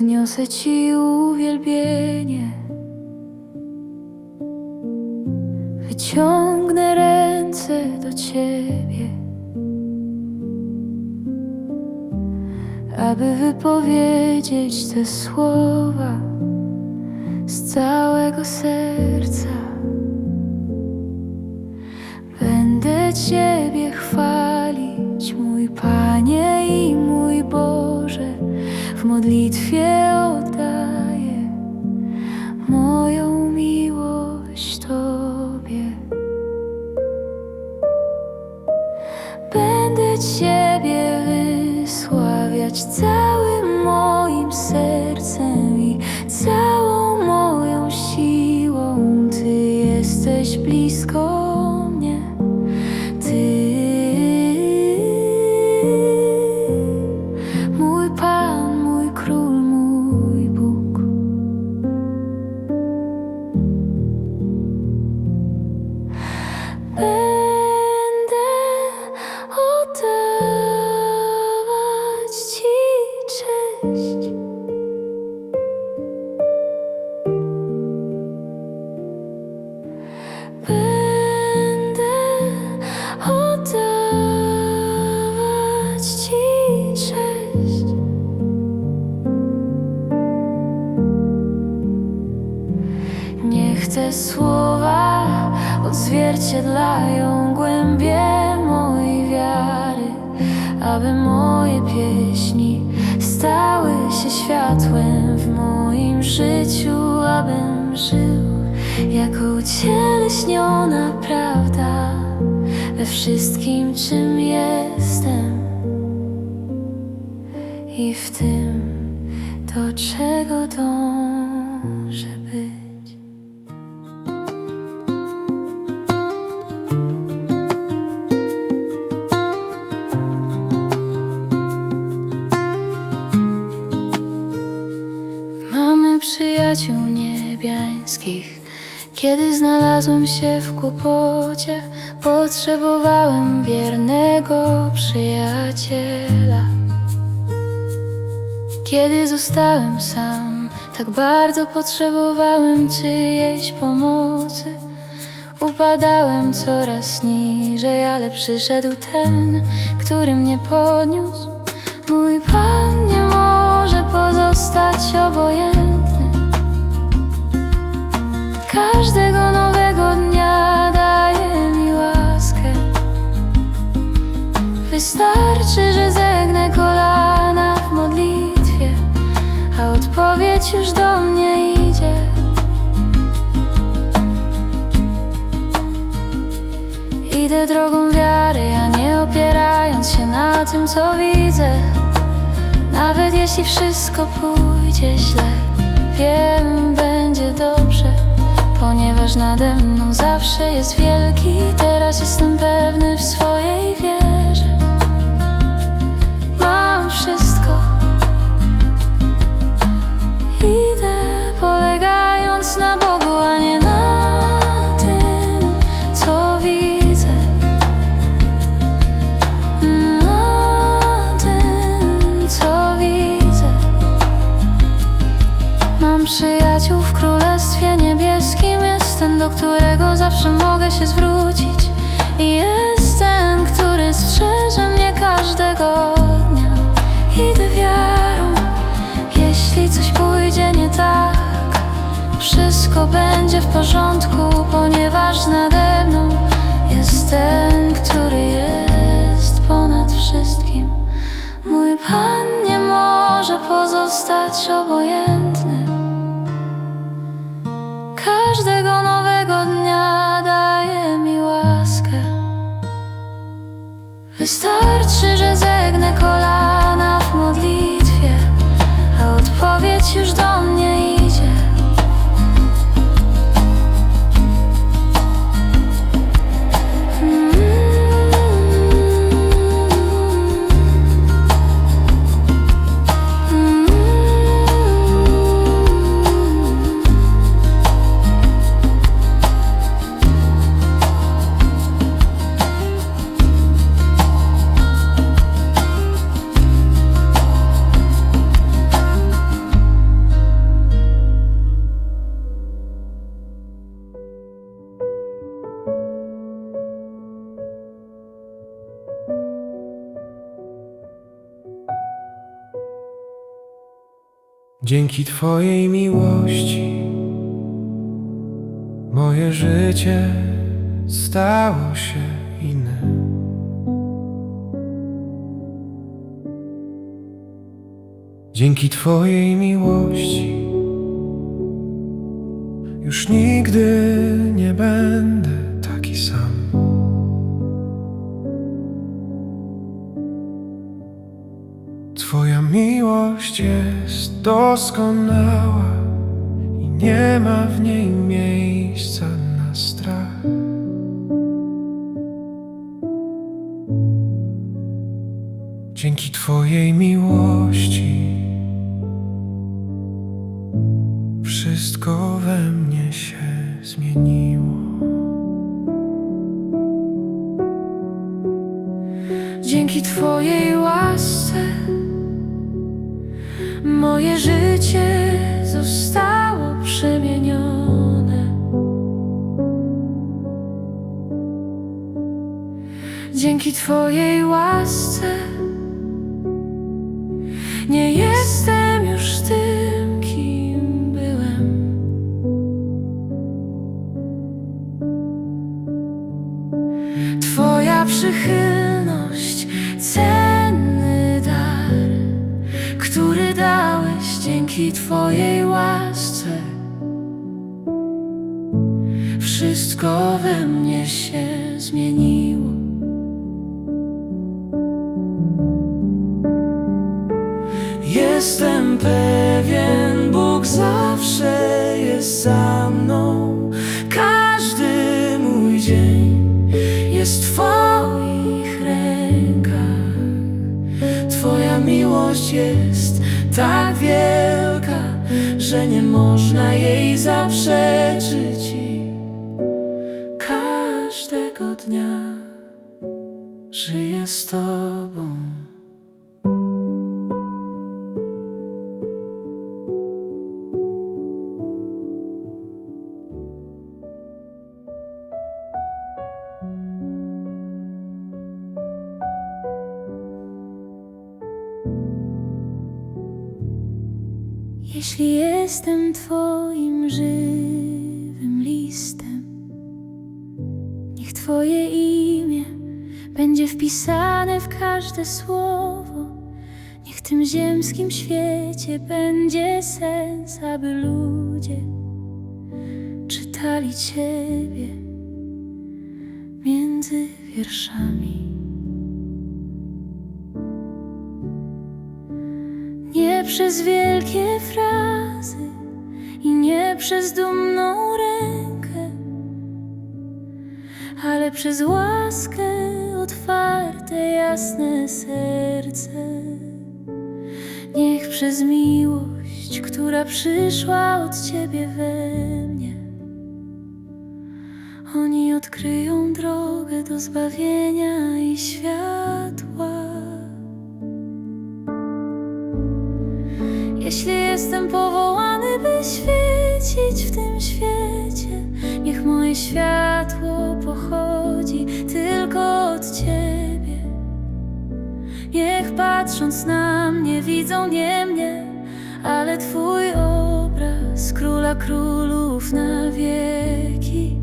wzniosę Ci uwielbienie. Wyciągnę ręce do Ciebie, aby wypowiedzieć te słowa z całego serca. Będę Ciebie chwalić, mój Panie i mój Boże, w modlitwie oddaję moją miłość Tobie. Będę Ciebie wysławiać całym moim sercem i całą moją siłą. Ty jesteś blisko te słowa odzwierciedlają głębie mojej wiary, aby moje pieśni stały się światłem w moim życiu, abym żył jako ucieleśniona prawda we wszystkim, czym jestem. I w tym, do czego dążę przyjaciół niebiańskich. Kiedy znalazłem się w kłopocie, potrzebowałem wiernego przyjaciela. Kiedy zostałem sam, tak bardzo potrzebowałem czyjejś pomocy. Upadałem coraz niżej, ale przyszedł ten, który mnie podniósł. Mój Pan nie może pozostać obojętny. Każdego nowego dnia daje mi łaskę. Wystarczy, że zegnę kolana w modlitwie, a odpowiedź już do mnie idzie. Idę drogą wiary, a nie opierając się na tym, co widzę. Nawet jeśli wszystko pójdzie źle, nade mną zawsze jest wielki. Teraz jestem pewny w swojej do którego zawsze mogę się zwrócić. Jest ten, który strzeże mnie każdego dnia. Idę wiarą, jeśli coś pójdzie nie tak. Wszystko będzie w porządku, ponieważ nade mną jest ten, który jest ponad wszystkim. Mój Pan nie może pozostać obojętny. Wystarczy, że zegnę kolana w modlitwie, a odpowiedź już do mnie Dzięki Twojej miłości moje życie stało się inne. Dzięki Twojej miłości już nigdy nie będę taki sam. Twoja miłość jest doskonała i nie ma w niej miejsca na strach. Dzięki Twojej miłości wszystko we mnie się zmieniło. Dzięki Twojej moje życie zostało przemienione. Dzięki Twojej łasce dzięki Twojej łasce. Wszystko we mnie się zmieniło. Jestem pewien, Bóg zawsze jest za mną. Że nie można jej zaprzeczyć. Jestem Twoim żywym listem, niech Twoje imię będzie wpisane w każde słowo. Niech w tym ziemskim świecie będzie sens, aby ludzie czytali Ciebie między wierszami. Przez wielkie frazy i nie przez dumną rękę, ale przez łaskę, otwarte, jasne serce. Niech przez miłość, która przyszła od Ciebie we mnie, oni odkryją drogę do zbawienia i światła. Jeśli jestem powołany, by świecić w tym świecie, niech moje światło pochodzi tylko od Ciebie. Niech patrząc na mnie widzą nie mnie, ale Twój obraz króla królów na wieki.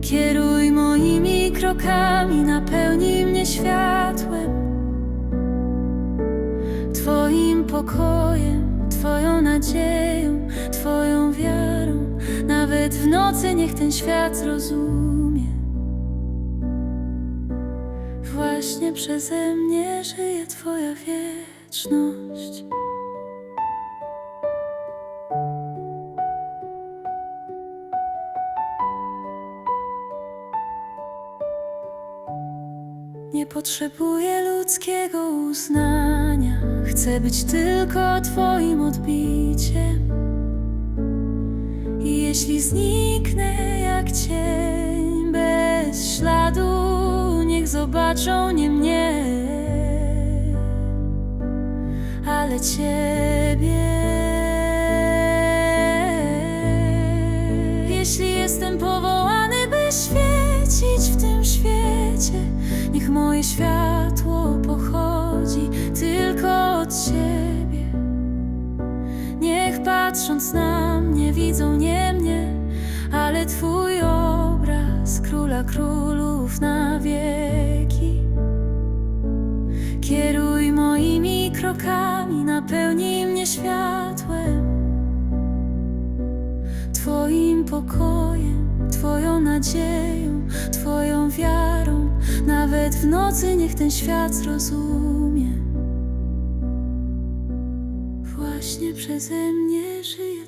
Kieruj moimi krokami, napełnij mnie Twoim pokojem, Twoją nadzieją, Twoją wiarą. Nawet w nocy niech ten świat zrozumie. Właśnie przeze mnie żyje Twoja wieczność. Nie potrzebuję ludzkiego uznania. Chcę być tylko Twoim odbiciem. I jeśli zniknę jak cień bez śladu, niech zobaczą nie mnie, ale Ciebie. Widzą nie mnie, ale Twój obraz króla królów na wieki. Kieruj moimi krokami, napełnij mnie światłem, Twoim pokojem, Twoją nadzieją, Twoją wiarą. Nawet w nocy niech ten świat zrozumie. Właśnie przeze mnie żyje.